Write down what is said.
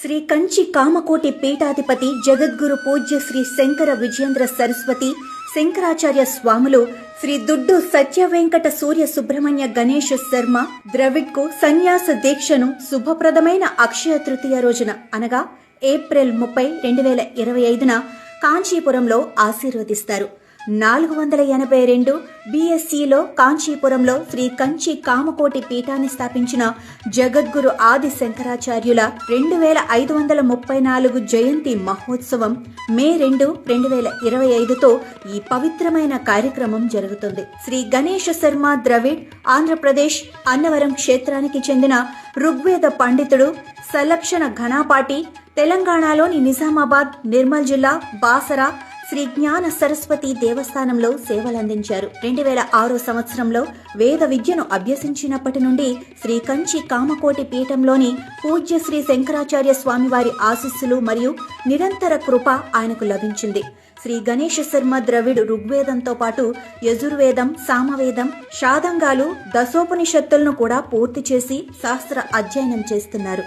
శ్రీ కంచి కామకోటి పీఠాధిపతి జగద్గురు పూజ్య శ్రీ శంకర విజయేంద్ర సరస్వతి శంకరాచార్య స్వాములు శ్రీ దుడ్డు సత్య వెంకట సూర్య సుబ్రహ్మణ్య గణేష్ శర్మ ద్రవిడ్కు సన్యాస దీక్షను శుభప్రదమైన అక్షయ తృతీయ రోజున అనగా ఏప్రిల్ ముప్పై రెండు వేల ఇరవై ఐదున కాంచీపురంలో ఆశీర్వదిస్తారు. నాలుగు వందల ఎనభై రెండు బీఎస్సీలో కాంచీపురంలో శ్రీ కంచి కామకోటి పీఠాన్ని స్థాపించిన జగద్గురు ఆది శంకరాచార్యుల రెండు వేల ఐదు వందల ముప్పై నాలుగు జయంతి మహోత్సవం మే రెండు రెండు వేల ఇరవై ఐదుతో ఈ పవిత్రమైన కార్యక్రమం జరుగుతుంది. శ్రీ గణేష శర్మ ద్రవిడ్ ఆంధ్రప్రదేశ్ అన్నవరం క్షేత్రానికి చెందిన ఋగ్వేద పండితుడు సలక్షణ ఘనాపాటి తెలంగాణలోని నిజామాబాద్ నిర్మల్ జిల్లా బాసరా శ్రీ జ్ఞాన సరస్వతి దేవస్థానంలో సేవలందించారు. రెండు వేల ఆరో సంవత్సరంలో వేద విద్యను అభ్యసించినప్పటి నుండి శ్రీ కంచి కామకోటి పీఠంలోని పూజ్య శ్రీ శంకరాచార్య స్వామివారి ఆశీస్సులు మరియు నిరంతర కృప ఆయనకు లభించింది. శ్రీ గణేష శర్మ ద్రవిడు ఋగ్వేదంతో పాటు యజుర్వేదం సామవేదం షాదంగాలు దశోపనిషత్తులను కూడా పూర్తి చేసి శాస్త్ర అధ్యయనం చేస్తున్నారు.